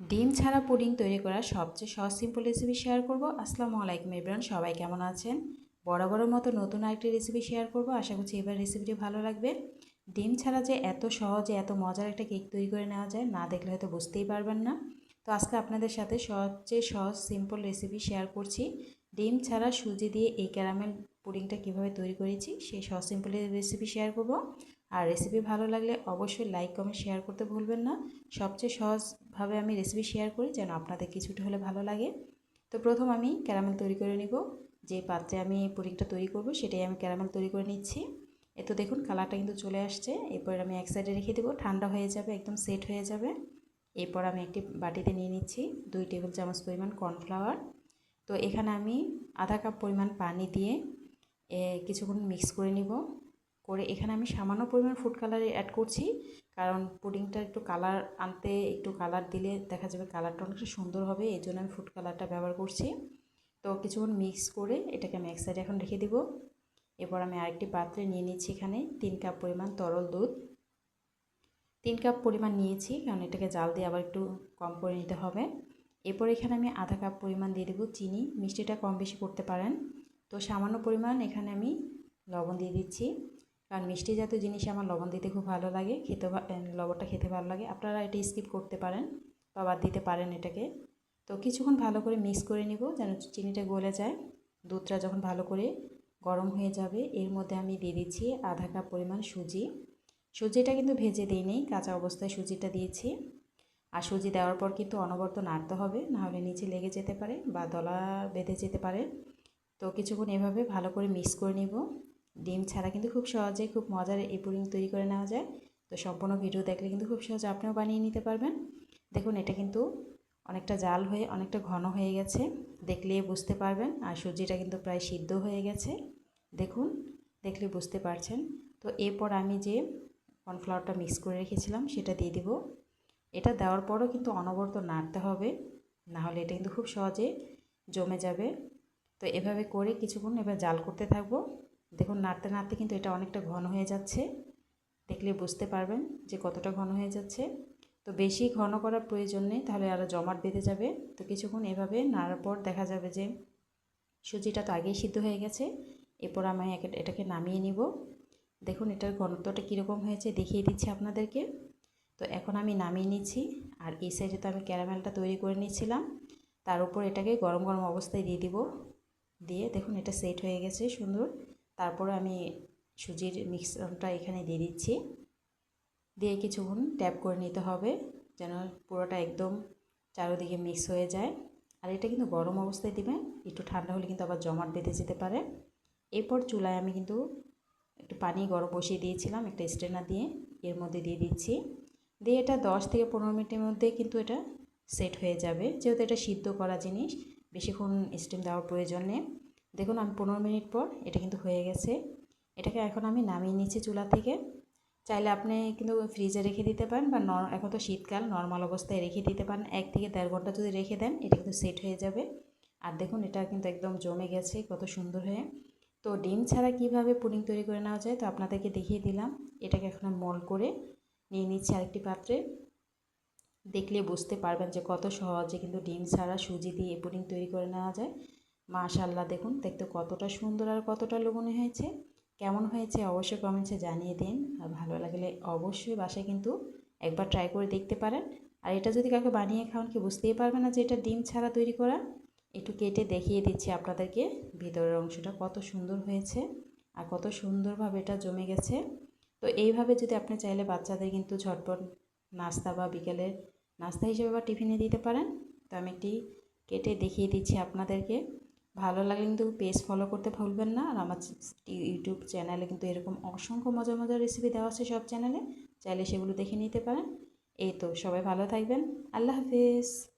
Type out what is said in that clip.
ডিম ছাড়া পুডিং তৈরি করার সবচেয়ে সহজ সিম্পল রেসিপি শেয়ার করব। আসসালামু আলাইকুম এভরিওয়ান সবাই কেমন আছেন? বরাবরের মতো নতুন আরেকটি রেসিপি শেয়ার করব। আশা করছি এবার রেসিপিটি ভালো লাগবে। ডিম ছাড়া যে এত সহজে, এত মজার একটা কেক তৈরি করে নেওয়া যায়, না দেখলে হয়তো বুঝতেই পারবেন না। তো আজকে আপনাদের সাথে সবচেয়ে সহজ সিম্পল রেসিপি শেয়ার করছি। ডিম ছাড়া সুজি দিয়ে এই ক্যারামেল পুডিংটা কীভাবে তৈরি করেছি, সেই সহজ সিম্পল রেসিপি শেয়ার করব। আর রেসিপি ভালো লাগলে অবশ্যই লাইক কমেন্ট শেয়ার করতে ভুলবেন না। সবচেয়ে সহজভাবে আমি রেসিপি শেয়ার করি যেন আপনাদের কিছুটা হলে ভালো লাগে। তো প্রথম আমি ক্যারামেল তৈরি করে নিব। যে পাত্রে আমি পুডিংটা তৈরি করব সেটাই আমি ক্যারামেল তৈরি করে নিচ্ছি। এ তো দেখুন কালারটা কিন্তু চলে আসছে। এরপর আমি এক সাইডে রেখে দেবো। ঠান্ডা হয়ে যাবে, একদম সেট হয়ে যাবে। এরপর আমি একটি বাটিতে নিয়ে নিচ্ছি দুই টেবিল চামচ পরিমাণ কর্নফ্লাওয়ার তো এখানে আমি আধা কাপ পরিমাণ পানি দিয়ে কিছুক্ষণ মিক্স করে নিব। করে এখানে আমি সামান্য পরিমাণ ফুড কালার অ্যাড করছি। কারণ পুডিংটা একটু কালার আনতে, একটু কালার দিলে দেখা যাবে কালারটা অনেকটা সুন্দর হবে, এই জন্য আমি ফুড কালারটা ব্যবহার করছি। তো কিছুক্ষণ মিক্স করে এটাকে আমি এক সাইডে এখন রেখে দিব। এরপর আমি আরেকটি পাত্রে নিয়ে নিচ্ছি এখানে তিন কাপ পরিমাণ তরল দুধ। তিন কাপ পরিমাণ নিয়েছি, কারণ এটাকে জাল দিয়ে আবার একটু কম করে নিতে হবে। এরপর এখানে আমি আধা কাপ পরিমাণ দিয়ে দেবো চিনি, মিষ্টিটা কম বেশি করতে পারেন। তো সামান্য পরিমাণ এখানে আমি লবণ দিয়ে দিচ্ছি। কারণ মিষ্টি জাতীয় জিনিসে আমার লবণ দিতে খুব ভালো লাগে, খেতে লবণটা খেতে ভালো লাগে। আপনারা এটা স্কিপ করতে পারেন বা বাদ দিতে পারেন এটাকে। তো কিছুক্ষণ ভালো করে মিক্স করে নিব যেন চিনিটা গলে যায়। দুধটা যখন ভালো করে গরম হয়ে যাবে, এর মধ্যে আমি দিয়ে দিচ্ছি আধা কাপ পরিমাণ সুজি। সুজিটা কিন্তু ভেজে দিইনি কাঁচা অবস্থায় সুজিটা দিয়েছি। আর সুজি দেওয়ার পর কিন্তু অনবরত নাড়তে হবে নাহলে নিচে লেগে যেতে পারে বা দলা বেঁধে যেতে পারে। তো কিছুক্ষণ এভাবে ভালো করে মিক্স করে নিব। ডিম ছাড়া কিন্তু খুব সহজে, খুব মজার এই পুডিং তৈরি করে নেওয়া যায়। তো সম্পূর্ণ ভিডিও দেখলে কিন্তু খুব সহজে আপনিও বানিয়ে নিতে পারবেন। দেখুন, এটা কিন্তু অনেকটা জাল হয়ে, অনেকটা ঘন হয়ে গেছে। দেখলেই বুঝতে পারবেন। আর সুজিটা কিন্তু প্রায় সিদ্ধ হয়ে গেছে। দেখুন, দেখলে বুঝতে পারছেন। তো এরপর আমি যে কর্নফ্লাওয়ারটা মিক্স করে রেখেছিলাম, সেটা দিয়ে দিব। এটা দেওয়ার পরও কিন্তু অনবরত নাড়তে হবে। নাহলে এটা কিন্তু খুব সহজে জমে যাবে। তো এভাবে করে কিছুক্ষণ এবার জাল করতে থাকব। দেখুন, নাড়তে নাড়তে কিন্তু এটা অনেকটা ঘন হয়ে যাচ্ছে। দেখলে বুঝতে পারবেন যে কতটা ঘন হয়ে যাচ্ছে। তো বেশি ঘন করার প্রয়োজন নেই, তাহলে আরও জমাট বেঁধে যাবে। তো কিছুক্ষণ এভাবে নাড়ার পর দেখা যাবে যে সুজিটা তো আগেই সিদ্ধ হয়ে গেছে। এরপর আমি এটাকে নামিয়ে নিব। দেখুন, এটার ঘনত্বটা কীরকম হয়েছে দেখিয়ে দিচ্ছি আপনাদেরকে। তো এখন আমি নামিয়ে নিচ্ছি, আর এই সাইডে তো আমি ক্যারামেলটা তৈরি করে নিচ্ছিলাম তার উপর এটাকে গরম গরম অবস্থায় দিয়ে দিব। দিয়ে দেখুন, এটা সেট হয়ে গেছে সুন্দর। তারপরে আমি সুজির মিক্সটা এখানে দিয়ে দিচ্ছি। দিয়ে কিছুক্ষণ ট্যাপ করে নিতে হবে যেন পুরোটা একদম চারোদিকে মিক্স হয়ে যায়। আর এটা কিন্তু গরম অবস্থায় দিবেন একটু ঠান্ডা হলে কিন্তু আবার জমাট বেঁধে যেতে পারে। এরপর চুলায় আমি কিন্তু একটু পানি গরম বসিয়ে দিয়েছিলাম একটা স্ট্রেনার দিয়ে, এর মধ্যে দিয়ে দিচ্ছি। দিয়ে এটা দশ থেকে পনেরো মিনিটের মধ্যে কিন্তু এটা সেট হয়ে যাবে। যেহেতু এটা সিদ্ধ করা জিনিস, বেশিক্ষণ স্টিম দেওয়ার প্রয়োজন নেই। দেখুন আমি পনেরো মিনিট পর এটা কিন্তু হয়ে গেছে। এটাকে এখন আমি নামিয়ে নিচ্ছি চুলা থেকে। চাইলে আপনি কিন্তু ফ্রিজে রেখে দিতে পারেন বা এখন তো শীতকাল, নর্মাল অবস্থায় রেখে দিতে পারেন। এক থেকে দেড় ঘণ্টা যদি রেখে দেন, এটা কিন্তু সেট হয়ে যাবে। আর দেখুন, এটা কিন্তু একদম জমে গেছে, কত সুন্দর হয়ে। তো ডিম ছাড়া কীভাবে পুডিং তৈরি করে নেওয়া যায়, তো আপনাদেরকে দেখিয়ে দিলাম। এটাকে এখন মল করে নিয়ে নিচ্ছি আরেকটি পাত্রে। দেখলে বুঝতে পারবেন যে কত সহজে কিন্তু ডিম ছাড়া সুজি দিয়ে পুডিং তৈরি করে নেওয়া যায়। মাশাল্লাহ দেখুন, দেখতে কতটা সুন্দর আর কতটা লোভনীয় হয়েছে। কেমন হয়েছে অবশ্যই কমেন্টসে জানিয়ে দিন। আর ভালো লাগলে অবশ্যই বাসায় কিন্তু একবার ট্রাই করে দেখতে পারেন। আর এটা যদি কাউকে বানিয়ে খাওয়ান, কি বুঝতেই পারবে না যে এটা ডিম ছাড়া তৈরি করা? একটু কেটে দেখিয়ে দিচ্ছি আপনাদেরকে ভিতরের অংশটা কত সুন্দর হয়েছে আর কত সুন্দরভাবে এটা জমে গেছে। তো এইভাবে যদি আপনি চাইলে বাচ্চাদের কিন্তু ঝটপট নাস্তা বা বিকেলের নাস্তা হিসেবে বা টিফিনে দিতে পারেন। তো আমি একটি কেটে দেখিয়ে দিচ্ছি আপনাদেরকে। ভালো লাগলে কিন্তু পেজ ফলো করতে ভুলবেন না। আর আমার ইউটিউব চ্যানেলে কিন্তু এরকম অসংখ্য মজা মজার রেসিপি দেওয়া আছে সব চ্যানেলে চাইলে সেগুলো দেখে নিতে পারেন। এই তো, সবাই ভালো থাকবেন। আল্লাহ হাফিজ।